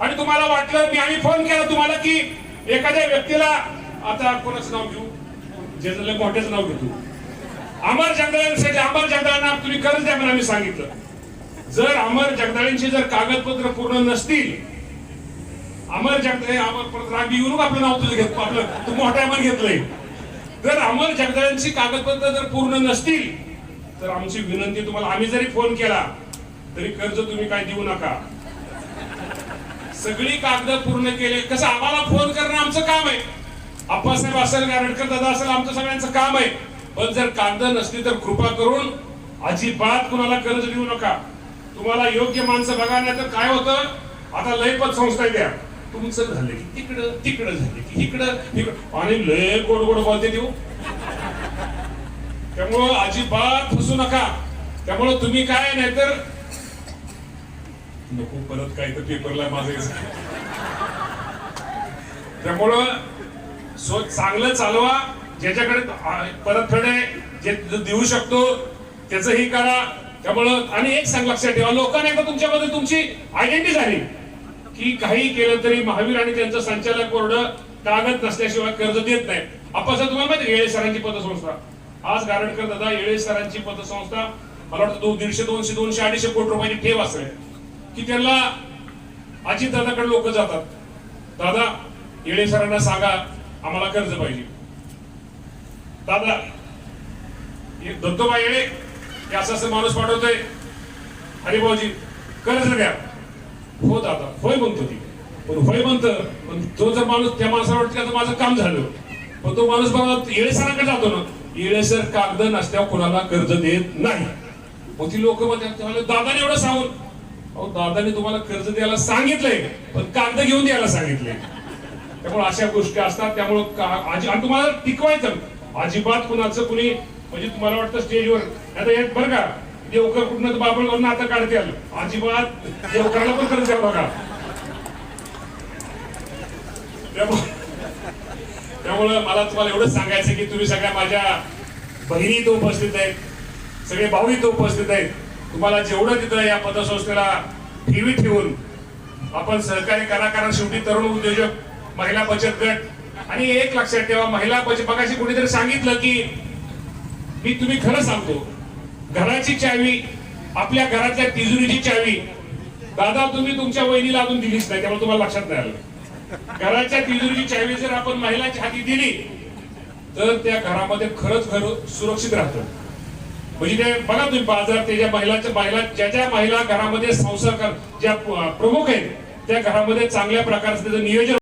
आणि तुम्हाला वाटलं मी आम्ही फोन केला तुम्हाला की एखाद्या व्यक्तीला आता कोणाचं नाव घेऊ? ज्याचं मोठ्याचं नाव घेतो. अमर जगदाळांसाठी अमर जगदाळांना तुम्ही कर्ज द्या म्हणून आम्ही सांगितलं. जर अमर जगदाळेंची जर कागदपत्र पूर्ण नसतील अमर जगदाळे अमर परत आम्ही येऊन आपलं नाव तुझं घेत आपलं तू मोठ्या अमर घेतलंय. जर अमर जगदाळेंची कागदपत्र जर पूर्ण नसतील तर आमची विनंती तुम्हाला आम्ही जरी फोन केला तरी कर्ज तुम्ही काय देऊ नका. सगळी कागद पूर्ण केले. कसं आम्हाला फोन करणं आमचं काम आहे. आप्पासाहेब असेल गारडकर दादा असेल आमचं सगळ्यांचं काम आहे. पण जर कागद नसली तर कृपा करून अजिबात कुणाला कर्ज देऊ नका. तुम्हाला योग्य माणसं बघा नाही तर काय होतं? आता लय पद संस्था द्या तुमचं झालं की तिकडं तिकडं झालं की इकडं इकडं. आणि लय गोड गोड बोलते देऊ हो. त्यामुळं अजिबात फसू नका. त्यामुळं तुम्ही काय नाही तर नको परत काय तर पेपरला माझं त्यामुळं सो चांगलं चालवा ज्याच्याकडे परतफेड आहे जे देऊ शकतो त्याच ही करा. त्यामुळं आणि एक सांग लक्षात ठेवा लोकांना एकदा तुमच्यामध्ये तुमची आयडेंटिटी झाली. की काही केलं तरी महावीर आणि त्यांचं संचालक बोर्ड कागद नसल्याशिवाय कर्ज देत नाही. आपण सर तुम्हाला माहिती येळे सरांची पतसंस्था? आज गारडकर दादा येळे सरांची पतसंस्था मला वाटतं दोन दीडशे दोनशे दोनशे अडीचशे कोटी रुपयाची ठेव असेल. की त्यांना अजित दादाकडे लोक जातात. दादा येळे सरांना सांगा आम्हाला कर्ज पाहिजे. दादा दत्तोबा येळे हे असं असं माणूस पाठवतोय. हरिभाऊजी कर्ज द्या. हो दादा होय म्हणतो ती. पण होय म्हणत पण तो जर माणूस त्या माणसाला वाटतं की माझं काम झालं. पण तो माणूस बघा येळे सरांकडे जातो ना. येळे सर कागद नसल्यावर कोणाला कर्ज देत नाही. मग ती लोक म्हणतात दादाने एवढं सांगून अहो दादाने तुम्हाला कर्ज द्यायला सांगितलंय पण कागद घेऊन द्यायला सांगितलंय त्यामुळे अशा गोष्टी असतात त्यामुळे आजी- आणि तुम्हाला टिकवायचं अजिबात कुणाचं कुणी म्हणजे तुम्हाला वाटतं स्टेजवर आता हे बरं का देवकर कुठनं बाबळ करून आता काढते आलं. अजिबात देवकराला पण कर्ज द्या बघा त्यामुळे त्यामुळं मला तुम्हाला एवढंच सांगायचं की तुम्ही सगळ्या माझ्या बहिणी इथं उपस्थित आहेत. सगळे भाऊ इथं उपस्थित आहेत. तुम्हाला जेवढं तिथं या पतसंस्थेला ठेवी ठेवून आपण सहकारी कलाकारां शेवटी तरुण उद्योजक महिला बचत गट आणि एक लक्षात ठेवा महिला बचत बघाशी कुणीतरी सांगितलं की मी तुम्ही खरं सांगतो घराची चावी आपल्या घरातल्या तिजोरीची चावी दादा तुम्ही तुमच्या वहिनीला अजून दिलीच नाही त्यामुळे तुम्हाला लक्षात नाही आलं. घराच्या तिजोरीची चावी जर आपण महिलाच्या हाती दिली तर त्या घरामध्ये खरंच घर सुरक्षित राहतं. म्हणजे ते बघा तुम्ही बाजार त्याच्या महिलाच्या महिला ज्या ज्या महिला घरामध्ये संसार कर ज्या प्रमुख आहेत त्या घरामध्ये चांगल्या प्रकारचं त्याचं नियोजन